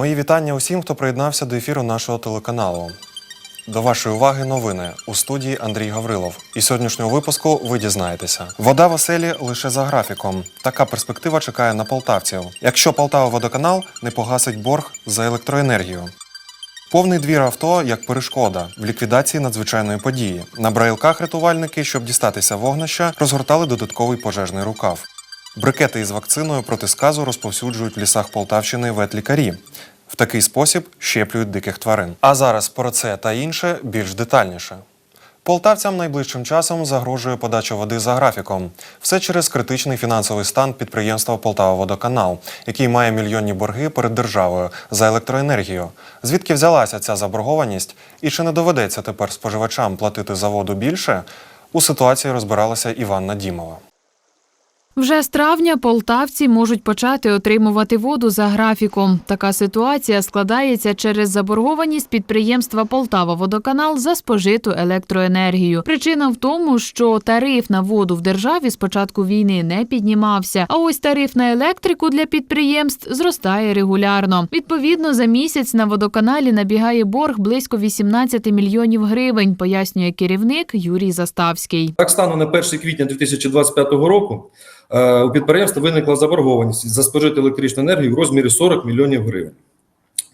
Мої вітання усім, хто приєднався до ефіру нашого телеканалу. До вашої уваги новини у студії Андрій Гаврилов. І сьогоднішнього випуску ви дізнаєтеся. Вода в оселі лише за графіком. Така перспектива чекає на полтавців. Якщо Полтава водоканал не погасить борг за електроенергію. Повний двір авто як перешкода в ліквідації надзвичайної події. На браїлках рятувальники, щоб дістатися вогнища, розгортали додатковий пожежний рукав. Брикети із вакциною проти сказу розповсюджують в лісах Полтавщини ветлікарі. В такий спосіб щеплюють диких тварин. А зараз про це та інше більш детальніше. Полтавцям найближчим часом загрожує подача води за графіком. Все через критичний фінансовий стан підприємства Полтава-Водоканал, який має мільйонні борги перед державою за електроенергію. Звідки взялася ця заборгованість і чи не доведеться тепер споживачам платити за воду більше? У ситуації розбиралася Іванна Дімова. Вже з травня полтавці можуть почати отримувати воду за графіком. Така ситуація складається через заборгованість підприємства Полтава Водоканал за спожиту електроенергію. Причина в тому, що тариф на воду в державі з початку війни не піднімався. А ось тариф на електрику для підприємств зростає регулярно. Відповідно, за місяць на водоканалі набігає борг близько 18 мільйонів гривень, пояснює керівник Юрій Заставський. Так станом на 1 квітня 2025 року у підприємства виникла заборгованість за спожиту електричну енергію в розмірі 40 мільйонів гривень.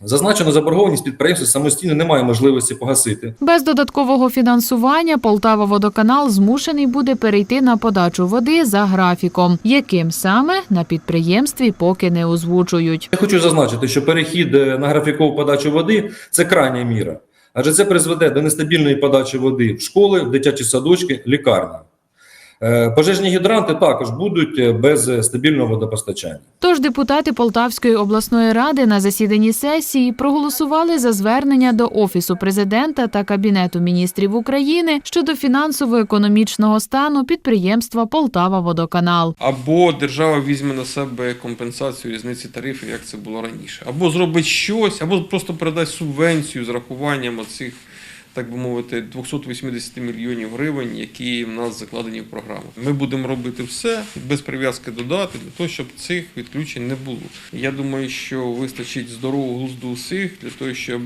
Зазначену заборгованість підприємство самостійно не має можливості погасити. Без додаткового фінансування Полтава Водоканал змушений буде перейти на подачу води за графіком, яким саме на підприємстві поки не озвучують. Я хочу зазначити, що перехід е, на графікову подачу води це крайня міра, адже це призведе до нестабільної подачі води в школи, в дитячі садочки, лікарні. Е, Пожежні гідранти також будуть е, без е, стабільного водопостачання. Тож депутати Полтавської обласної ради на засіданні сесії проголосували за звернення до офісу президента та кабінету міністрів України щодо фінансово-економічного стану підприємства Полтава Водоканал. Або держава візьме на себе компенсацію різниці тарифів, як це було раніше, або зробить щось, або просто передасть субвенцію з рахуванням оцих, так би мовити, 280 мільйонів гривень, які в нас закладені в програму. Ми будемо робити все без прив'язки до дати, для того, щоб цих відключень не було. Я думаю, що вистачить здорового глузду усіх для того, щоб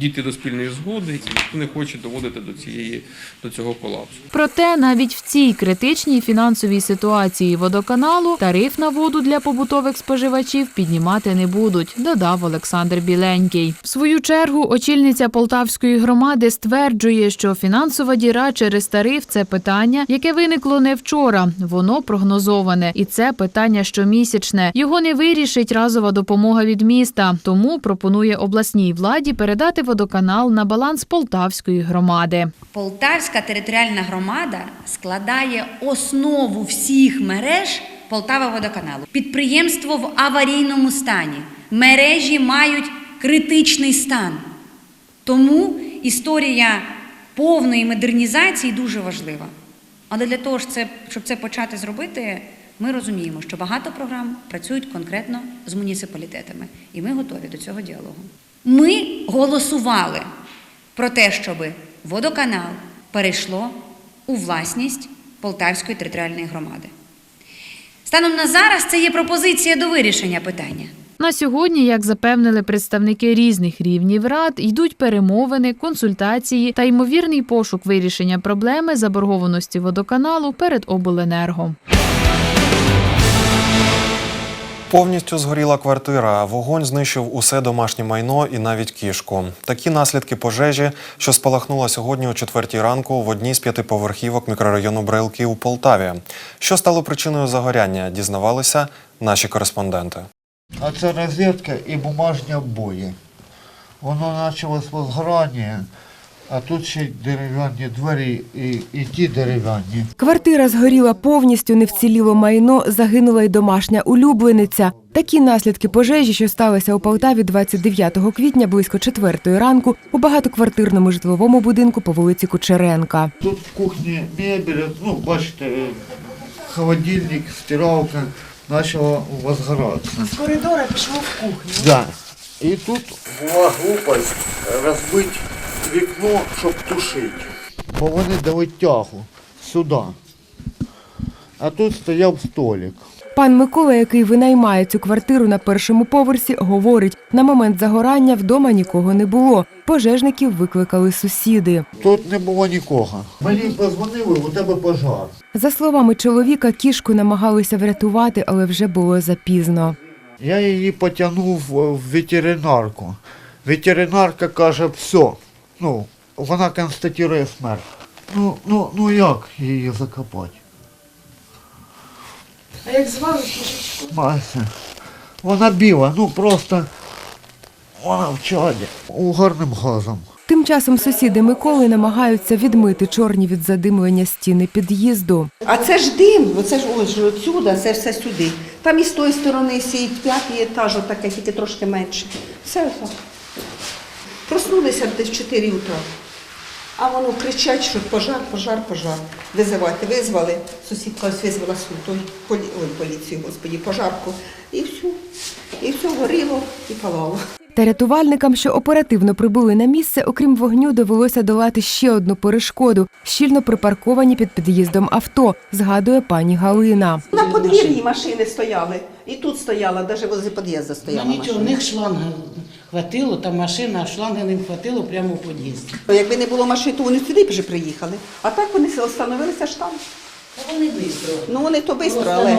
дійти до спільної згоди, і ніхто не хоче доводити до цієї до цього колапсу. Проте навіть в цій критичній фінансовій ситуації водоканалу тариф на воду для побутових споживачів піднімати не будуть, додав Олександр Біленький. В свою чергу очільниця Полтавської громади стверджує, що фінансова діра через тариф це питання, яке виникло не вчора. Воно прогнозоване, і це питання щомісячне. Його не вирішить разова допомога від міста. Тому пропонує обласній владі передати водоканал на баланс Полтавської громади. Полтавська територіальна громада складає основу всіх мереж Полтава водоканалу. Підприємство в аварійному стані. Мережі мають критичний стан. Тому історія повної модернізації дуже важлива. Але для того, щоб це почати зробити, ми розуміємо, що багато програм працюють конкретно з муніципалітетами, і ми готові до цього діалогу. Ми голосували про те, щоб водоканал перейшло у власність Полтавської територіальної громади. Станом на зараз це є пропозиція до вирішення питання. На сьогодні, як запевнили представники різних рівнів рад, йдуть перемовини, консультації та ймовірний пошук вирішення проблеми заборгованості водоканалу перед обленерго. Повністю згоріла квартира. Вогонь знищив усе домашнє майно і навіть кішку. Такі наслідки пожежі, що спалахнула сьогодні о четвертій ранку в одній з п'ятиповерхівок мікрорайону Брайлки у Полтаві. Що стало причиною загоряння, дізнавалися наші кореспонденти. А це розетка і бумажні обої. Воно почалось возгорання, а тут ще й дерев'яні двері і, і ті дерев'яні. Квартира згоріла повністю, не вціліло майно, загинула й домашня улюблениця. Такі наслідки пожежі, що сталися у Полтаві 29 квітня близько четвертої ранку у багатоквартирному житловому будинку по вулиці Кучеренка. Тут в кухні мебель, ну, бачите, холодильник, стиралка почала возгоратися. З коридора пішло в кухню. Да. І тут була глупость розбити вікно, щоб тушити. Бо вони дали тягу сюди. А тут стояв столик. Пан Микола, який винаймає цю квартиру на першому поверсі, говорить, на момент загорання вдома нікого не було. Пожежників викликали сусіди. Тут не було нікого. Мені позвонили, у тебе пожар. За словами чоловіка, кішку намагалися врятувати, але вже було запізно. Я її потягнув в ветеринарку. Ветеринарка каже, все. Ну, вона констатує смерть. Ну, ну, ну як її закопати? А як звали кішечку? Мася. Вона біла, ну просто вона в чаді. Угарним газом. Тим часом сусіди Миколи намагаються відмити чорні від задимлення стіни під'їзду. А це ж дим, оце ж ось ж отсюда, це все сюди. Там і з тої сторони сіють п'ятий етаж, отаке, тільки трошки менше. Все так. Проснулися десь в 4 утра. А воно кричать, що пожар, пожар, пожар. Визивайте, визвали. Сусідка ось визвала свою полі... Ой, поліцію, господі, пожарку. І все. І все горіло і палало. Та рятувальникам, що оперативно прибули на місце, окрім вогню, довелося долати ще одну перешкоду щільно припарковані під під'їздом авто, згадує пані Галина. На подвір'ї машини стояли. І тут стояла, навіть возле під'їзду стояла нічого, в машина. них шланга хватило, там машина, шланги не хватило прямо у під'їзді. Якби не було машин, то вони сюди б вже приїхали. А так вони встановилися штам. Вони бистро. Ну вони то швидко, але,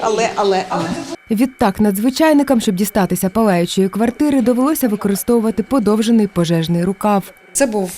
але, але, але. Відтак надзвичайникам, щоб дістатися палаючої квартири, довелося використовувати подовжений пожежний рукав. Це був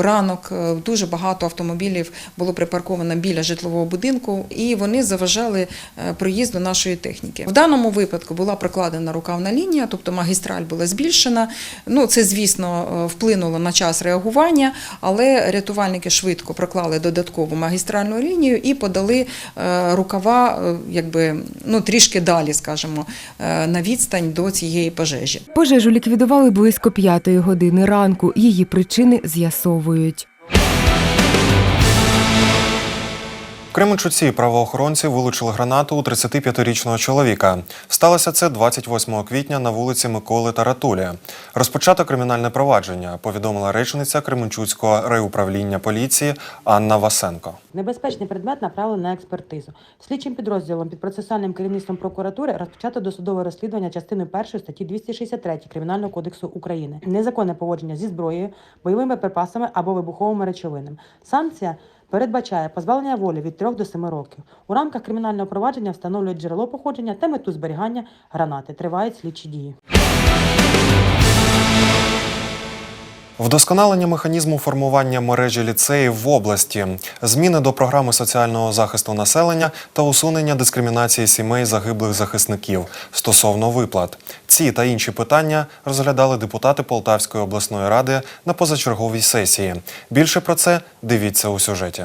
ранок. е, Дуже багато автомобілів було припарковано біля житлового будинку, і вони заважали е, проїзду нашої техніки. В даному випадку була прокладена рукавна лінія, тобто магістраль була збільшена. Ну це, звісно, е, вплинуло на час реагування, але рятувальники швидко проклали додаткову магістральну лінію і подали е, рукава, е, якби ну трішки далі, скажімо, е, на відстань до цієї пожежі. Пожежу ліквідували близько п'ятої години ранку. Її причини з'ясовують. Кременчуці правоохоронці вилучили гранату у 35-річного чоловіка. Сталося це 28 квітня на вулиці Миколи Таратулі. Розпочато кримінальне провадження, повідомила речниця Кременчуцького райуправління поліції Анна Васенко. Небезпечний предмет направлений на експертизу. Слідчим підрозділом під процесуальним керівництвом прокуратури розпочато досудове розслідування частиною 1 статті 263 Кримінального кодексу України. Незаконне поводження зі зброєю, бойовими припасами або вибуховими речовинами. Санкція передбачає позбавлення волі від 3 до 7 років. У рамках кримінального провадження встановлюють джерело походження та мету зберігання гранати. Тривають слідчі дії. Вдосконалення механізму формування мережі ліцеїв в області, зміни до програми соціального захисту населення та усунення дискримінації сімей загиблих захисників стосовно виплат. Ці та інші питання розглядали депутати Полтавської обласної ради на позачерговій сесії. Більше про це дивіться у сюжеті.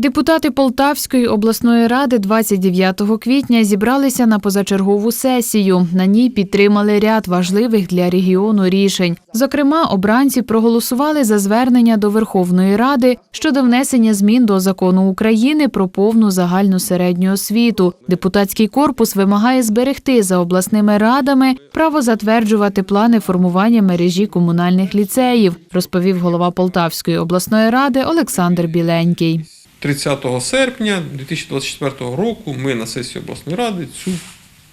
Депутати Полтавської обласної ради 29 квітня зібралися на позачергову сесію. На ній підтримали ряд важливих для регіону рішень. Зокрема, обранці проголосували за звернення до Верховної Ради щодо внесення змін до закону України про повну загальну середню освіту. Депутатський корпус вимагає зберегти за обласними радами право затверджувати плани формування мережі комунальних ліцеїв, розповів голова Полтавської обласної ради Олександр Біленький. 30 серпня 2024 року ми на сесії обласної ради цю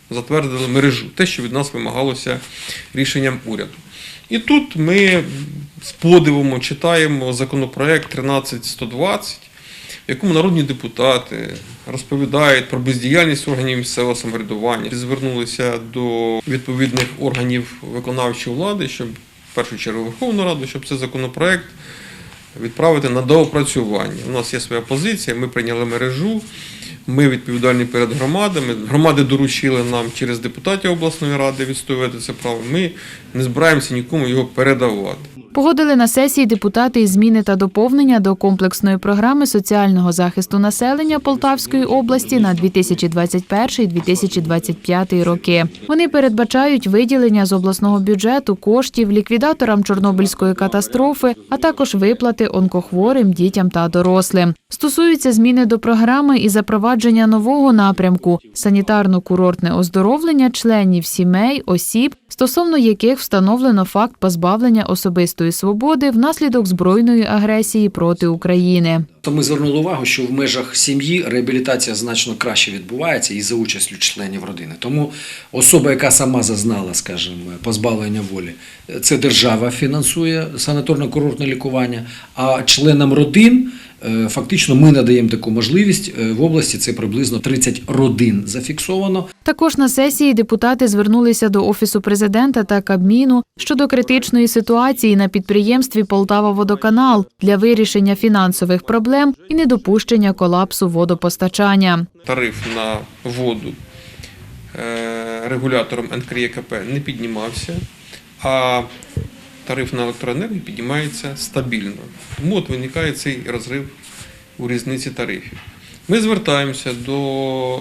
затвердили мережу, те, що від нас вимагалося рішенням уряду. І тут ми з подивом читаємо законопроект 13120, в якому народні депутати розповідають про бездіяльність органів місцевого самоврядування, звернулися до відповідних органів виконавчої влади, щоб в першу чергу Верховну Раду, щоб цей законопроект відправити на доопрацювання. У нас є своя позиція, ми прийняли мережу, ми відповідальні перед громадами. Громади доручили нам через депутатів обласної ради відстоювати це право. Ми не збираємося нікому його передавати. Погодили на сесії депутати і зміни та доповнення до комплексної програми соціального захисту населення Полтавської області на 2021-2025 роки. Вони передбачають виділення з обласного бюджету коштів ліквідаторам Чорнобильської катастрофи, а також виплати онкохворим дітям та дорослим. Стосуються зміни до програми і запровадження нового напрямку. Санітарно-курортне оздоровлення членів сімей, осіб, стосовно яких встановлено факт позбавлення особистої свободи внаслідок збройної агресії проти України. То ми звернули увагу, що в межах сім'ї реабілітація значно краще відбувається і за участю членів родини. Тому особа, яка сама зазнала, скажімо, позбавлення волі, це держава фінансує санаторно-курортне лікування, а членам родин. е, Фактично, ми надаємо таку можливість Е, в області. Це приблизно 30 родин зафіксовано. Також на сесії депутати звернулися до офісу президента та Кабміну щодо критичної ситуації на підприємстві Полтава Водоканал для вирішення фінансових проблем і недопущення колапсу водопостачання. Тариф на воду е, регулятором НКРЄКП не піднімався, а тариф на електроенергію піднімається стабільно. Тому от виникає цей розрив у різниці тарифів. Ми звертаємося до е,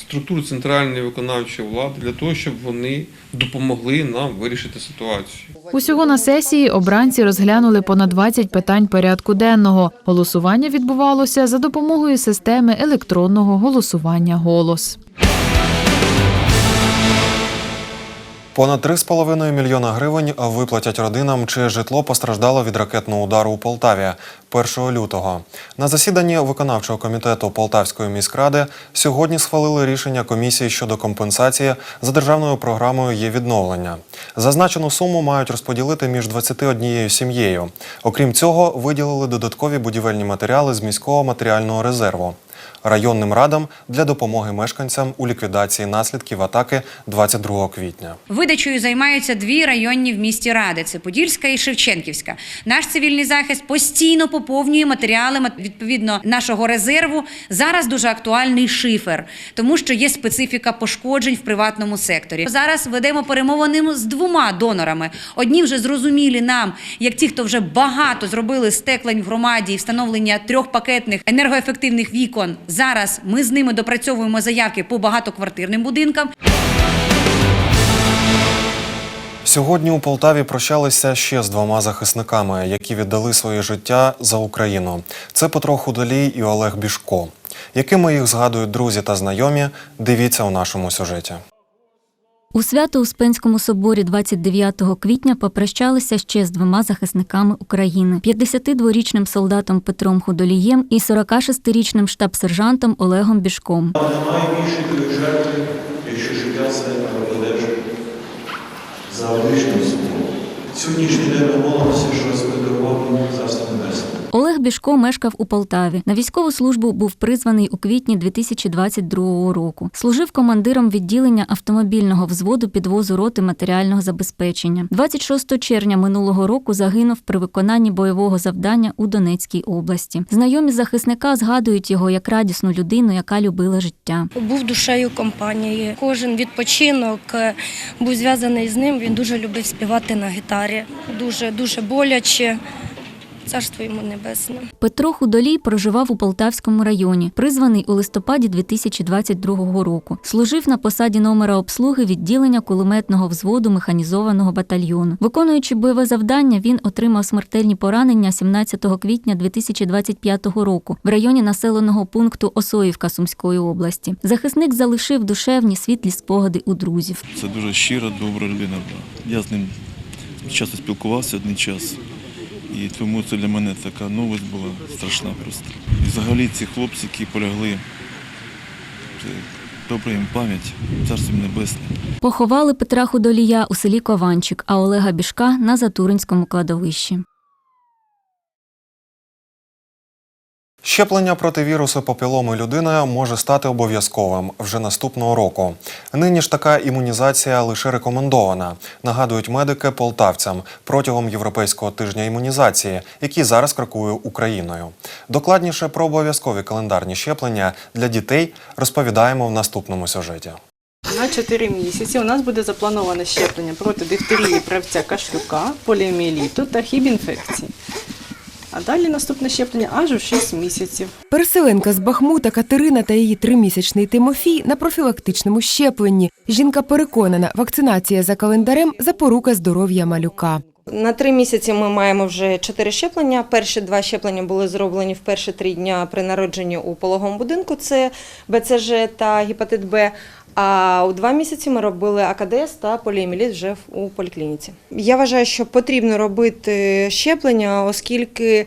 структур центральної виконавчої влади для того, щоб вони допомогли нам вирішити ситуацію. Усього на сесії обранці розглянули понад 20 питань порядку денного. Голосування відбувалося за допомогою системи електронного голосування «Голос». Понад 3,5 мільйона гривень виплатять родинам, чиє житло постраждало від ракетного удару у Полтаві 1 лютого. На засіданні виконавчого комітету Полтавської міськради сьогодні схвалили рішення комісії щодо компенсації за державною програмою є відновлення. Зазначену суму мають розподілити між 21 сім'єю. Окрім цього, виділили додаткові будівельні матеріали з міського матеріального резерву. Районним радам для допомоги мешканцям у ліквідації наслідків атаки 22 квітня. Видачею займаються дві районні в місті ради: це Подільська і Шевченківська. Наш цивільний захист постійно поповнює матеріали відповідно нашого резерву. Зараз дуже актуальний шифер, тому що є специфіка пошкоджень в приватному секторі. Зараз ведемо перемовини з двома донорами. Одні вже зрозумілі нам, як ті, хто вже багато зробили стеклень в громаді і встановлення трьохпакетних енергоефективних вікон. Зараз ми з ними допрацьовуємо заявки по багатоквартирним будинкам. Сьогодні у Полтаві прощалися ще з двома захисниками, які віддали своє життя за Україну. Це Петро Худолій і Олег Бішко. Якими їх згадують друзі та знайомі, дивіться у нашому сюжеті. У Свято-Успенському соборі 29 квітня попрощалися ще з двома захисниками України: 52-річним солдатом Петром Худолієм і 46-річним штаб-сержантом Олегом Бішком. Немає більшої жертви, якщо життя це за. Сьогоднішній день ми молимося, що Господь дарував йому Царство. Олег Бішко мешкав у Полтаві. На військову службу був призваний у квітні 2022 року. Служив командиром відділення автомобільного взводу підвозу роти матеріального забезпечення. 26 червня минулого року загинув при виконанні бойового завдання у Донецькій області. Знайомі захисника згадують його як радісну людину, яка любила життя. Був душею компанії. Кожен відпочинок е, був зв'язаний з ним. Він дуже любив співати на гітарі. Дуже дуже боляче. Царство йому небесне. Петро Худолій проживав у Полтавському районі, призваний у листопаді 2022 року. Служив на посаді номера обслуги відділення кулеметного взводу механізованого батальйону. Виконуючи бойове завдання, він отримав смертельні поранення 17 квітня 2025 року в районі населеного пункту Осоївка Сумської області. Захисник залишив душевні світлі спогади у друзів. Це дуже щира, добра людина. Я з ним часто спілкувався один час. І тому це для мене така новость була страшна просто. І взагалі ці хлопці, які полягли, це добра їм пам'ять, царство небесне. Поховали Петра Худолія у селі Кованчик, а Олега Бішка на Затуринському кладовищі. Щеплення проти вірусу папіломи людини може стати обов'язковим вже наступного року. Нині ж така імунізація лише рекомендована, нагадують медики полтавцям протягом європейського тижня імунізації, який зараз крокує Україною. Докладніше про обов'язкові календарні щеплення для дітей розповідаємо в наступному сюжеті. На 4 місяці у нас буде заплановане щеплення проти дифтерії, правця кашлюка, поліоміеліту та хібінфекції. А далі наступне щеплення аж у 6 місяців. Переселенка з Бахмута Катерина та її тримісячний Тимофій на профілактичному щепленні. Жінка переконана, вакцинація за календарем запорука здоров'я малюка. На три місяці ми маємо вже чотири щеплення. Перші два щеплення були зроблені в перші три дня при народженні у пологовому будинку. Це БЦЖ та гепатит Б. А у два місяці ми робили АКДС та поліеміліт вже в- у поліклініці. Я вважаю, що потрібно робити щеплення, оскільки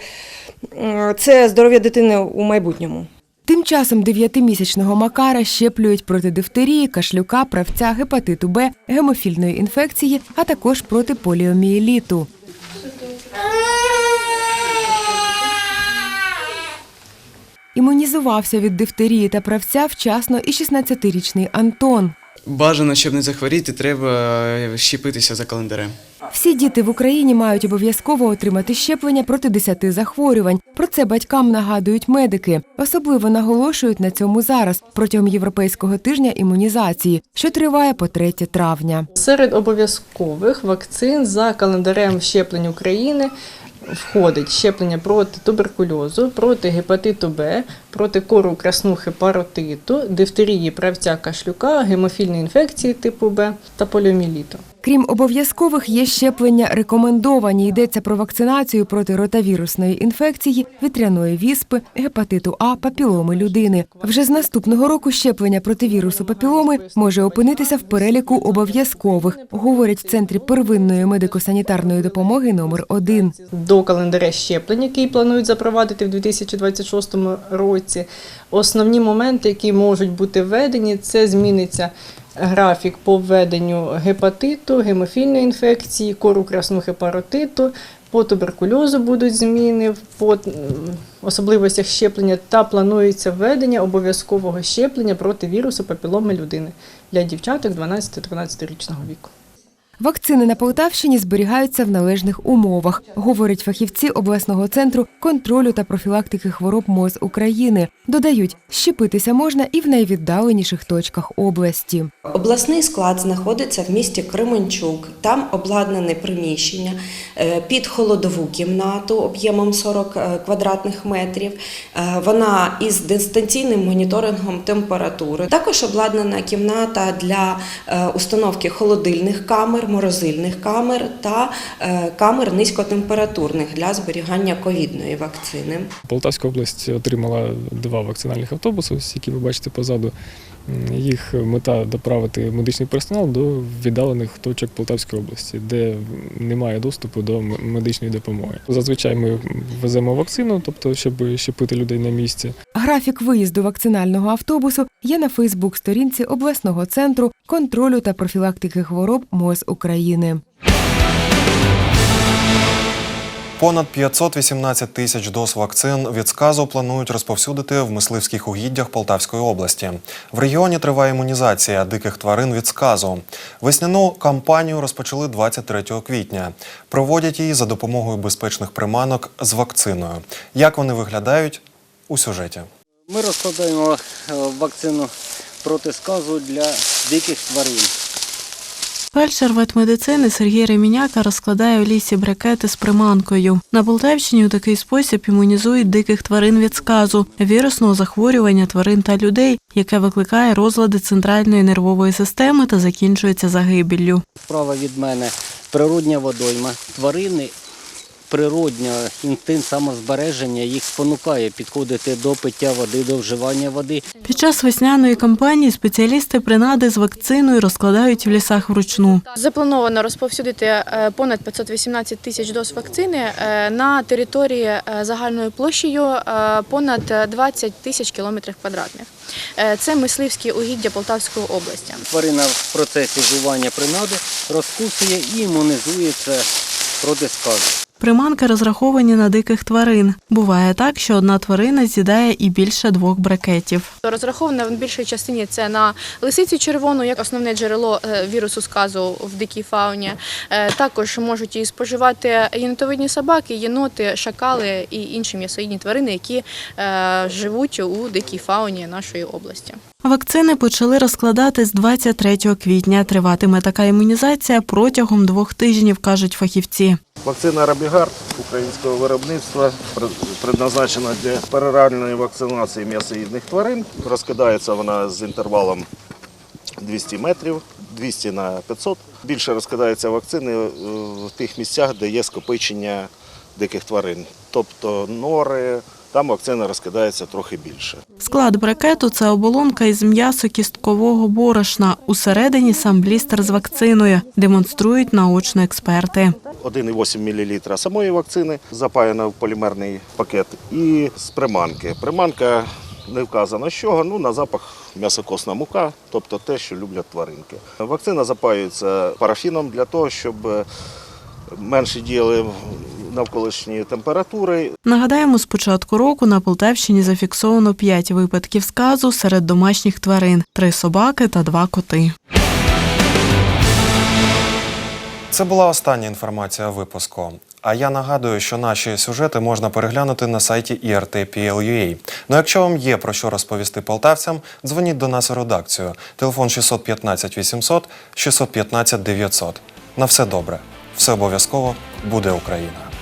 це здоров'я дитини у майбутньому. Тим часом дев'ятимісячного Макара щеплюють проти дифтерії, кашлюка, правця, гепатиту Б, гемофільної інфекції, а також проти поліомієліту. Імунізувався від дифтерії та правця вчасно і 16-річний Антон. Бажано, щоб не захворіти, треба е, щепитися за календарем. Всі діти в Україні мають обов'язково отримати щеплення проти 10 захворювань. Про це батькам нагадують медики. Особливо наголошують на цьому зараз протягом європейського тижня імунізації, що триває по 3 травня. Серед обов'язкових вакцин за календарем щеплень України входить щеплення проти туберкульозу, проти гепатиту Б, проти кору краснухи паротиту, дифтерії правця кашлюка, гемофільної інфекції типу Б та поліоміеліту. Крім обов'язкових, є щеплення рекомендовані. Йдеться про вакцинацію проти ротавірусної інфекції, вітряної віспи, гепатиту А, папіломи людини. Вже з наступного року щеплення проти вірусу папіломи може опинитися в переліку обов'язкових, говорять в центрі первинної медико-санітарної допомоги номер 1 До календаря щеплень, який планують запровадити в 2026 році, основні моменти, які можуть бути введені, це зміниться графік по введенню гепатиту, гемофільної інфекції, кору краснухи паротиту, по туберкульозу будуть зміни по особливостях щеплення та планується введення обов'язкового щеплення проти вірусу папіломи людини для дівчаток 12-13 річного віку. Вакцини на Полтавщині зберігаються в належних умовах, говорять фахівці обласного центру контролю та профілактики хвороб МОЗ України. Додають, щепитися можна і в найвіддаленіших точках області. Обласний склад знаходиться в місті Кременчук. Там обладнане приміщення е, під холодову кімнату об'ємом 40 е, квадратних метрів. Е, Вона із дистанційним моніторингом температури. Також обладнана кімната для установки холодильних камер, морозильних камер та е, камер низькотемпературних для зберігання ковідної вакцини. Полтавська область отримала два вакцинальних автобуси, які ви бачите позаду. Їх мета доправити медичний персонал до віддалених точок Полтавської області, де немає доступу до медичної допомоги. Зазвичай ми веземо вакцину, тобто щоб щепити людей на місці. Графік виїзду вакцинального автобусу є на Фейсбук-сторінці обласного центру контролю та профілактики хвороб МОЗ України. Понад 518 тисяч доз вакцин від сказу планують розповсюдити в мисливських угіддях Полтавської області. В регіоні триває імунізація диких тварин від сказу. Весняну кампанію розпочали 23 квітня. Проводять її за допомогою безпечних приманок з вакциною. Як вони виглядають у сюжеті? Ми розкладаємо е, вакцину проти сказу для диких тварин. Фельдшер ветмедицини Сергій Реміняка розкладає у лісі брикети з приманкою. На Полтавщині у такий спосіб імунізують диких тварин від сказу, вірусного захворювання тварин та людей, яке викликає розлади центральної нервової системи та закінчується загибеллю. Справа від мене природня водойма. Тварини природня інстинкт самозбереження їх спонукає підходити до пиття води, до вживання води. Під час весняної кампанії спеціалісти принади з вакциною розкладають в лісах вручну. Заплановано розповсюдити е, понад 518 тисяч доз вакцини е, на території е, загальною площею понад 20 тисяч кілометрів квадратних. Це мисливські угіддя Полтавської області. Тварина в процесі вживання принади розкусує і імунізується проти сказу. Приманки розраховані на диких тварин. Буває так, що одна тварина з'їдає і більше двох брикетів. Розраховано в більшій частині це на лисицю червону, як основне джерело е, вірусу сказу в дикій фауні. Е, Також можуть її споживати єнотовидні собаки, єноти, шакали і інші м'ясоїдні тварини, які е, живуть у дикій фауні нашої області. Вакцини почали розкладати з 23 квітня. Триватиме така імунізація протягом двох тижнів, кажуть фахівці. Вакцина Рабігар українського виробництва пред- предназначена для пероральної вакцинації м'ясоїдних тварин. Розкидається вона з інтервалом 200 метрів, 200 на 500. Більше розкидається вакцини е, в тих місцях, де є скопичення диких тварин, тобто нори, там вакцина розкидається трохи більше. Склад брикету це оболонка із м'ясо кісткового борошна. Усередині сам блістер з вакциною. Демонструють наочно експерти. 1,8 мл самої вакцини запаяна в полімерний пакет і з приманки. Приманка не вказано з чого, ну на запах м'ясокосна мука, тобто те, що люблять тваринки. Вакцина запаюється парафіном для того, щоб е, менше діяли навколишні температури. Нагадаємо, з початку року на Полтавщині зафіксовано 5 випадків сказу серед домашніх тварин: три собаки та два коти. Це була остання інформація випуску. А я нагадую, що наші сюжети можна переглянути на сайті IRT.PL.UA. Ну, якщо вам є про що розповісти полтавцям, дзвоніть до нас у редакцію. Телефон 615 800 615 900. На все добре. Все обов'язково буде Україна.